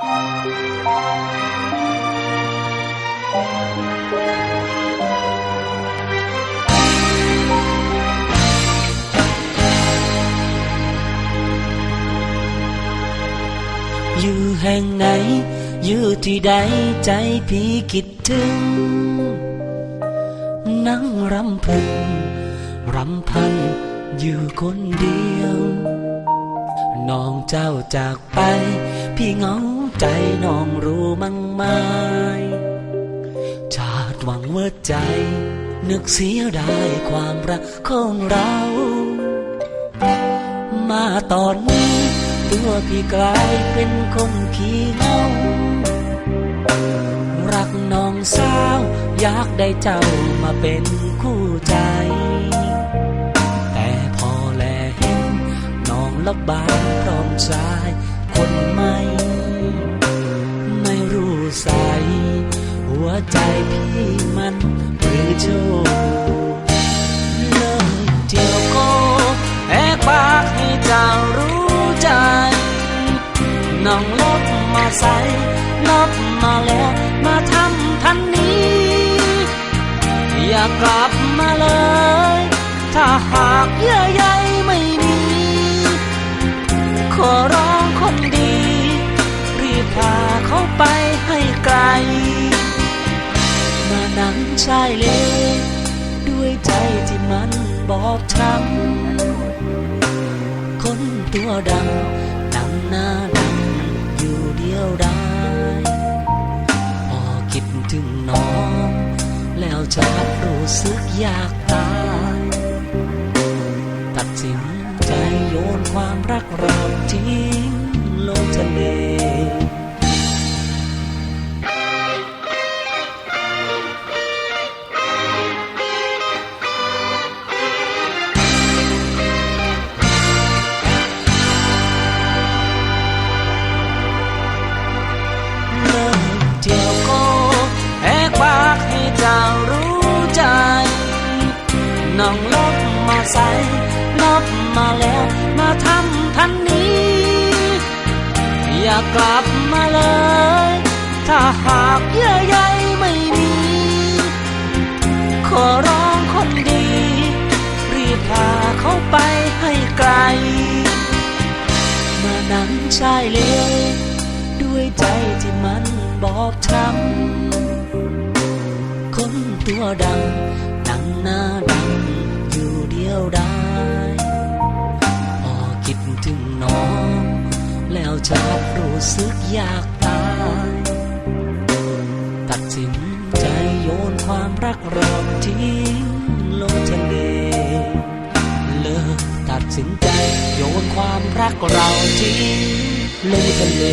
อยู่แห่งไหน อยู่ที่ใดใจพี่คิดถึง นั่งรำพึง รำพันอยู่คนเดียว น้องเจ้าจากไป พี่เหงา ใจน้องรู้มั้งไหมชาติหวังว่าใจ นึกเสียดายความรักของเรา มาตอนนี้ตัวพี่กลายเป็นคนขี้เหงารักน้องสาว อยากได้เจ้ามาเป็นคู่ใจ แต่พอแลเห็นน้องลับบานพร้อมชา ใจพี่มันหรือโชคเลิกเที่ยวโกแอกปากให้เจ้ารู้ใจน้องลบมาใส่ลบมาแล้วมาทำทันนี้ อย่ากลับมาเลย ถ้าหากเยื่อใยไม่มีขอร้ มานั่งชายเลด้วยใจที่มันบอบช้ำคนตัวดำนั่งหน้าดำอยู่เดียวได้พอคิดถึงน้อง แล้วจะรู้สึกอยากตายตัดสินใจโยนความรักเราทิ้ น้องลบมาใส่ลบมาแล้วมาทำทันนี้ อย่ากลับมาเลย ถ้าหากเยื่อใยไม่มี ขอร้องคนดี รีบพาเขาไปให้ไกล มานั่งชายเลด้วยใจที่มันบอบช้ำคนตัวดำ นั่งหน้าดำอยู่เดียวได้พอคิดถึงน้อง แล้วจะรู้สึกอยากตาย ตัดสินใจโยนความรักเราทิ้งลงทะเลเลิกตัดสินใจโยนความรักเราทิ้งลงทะเล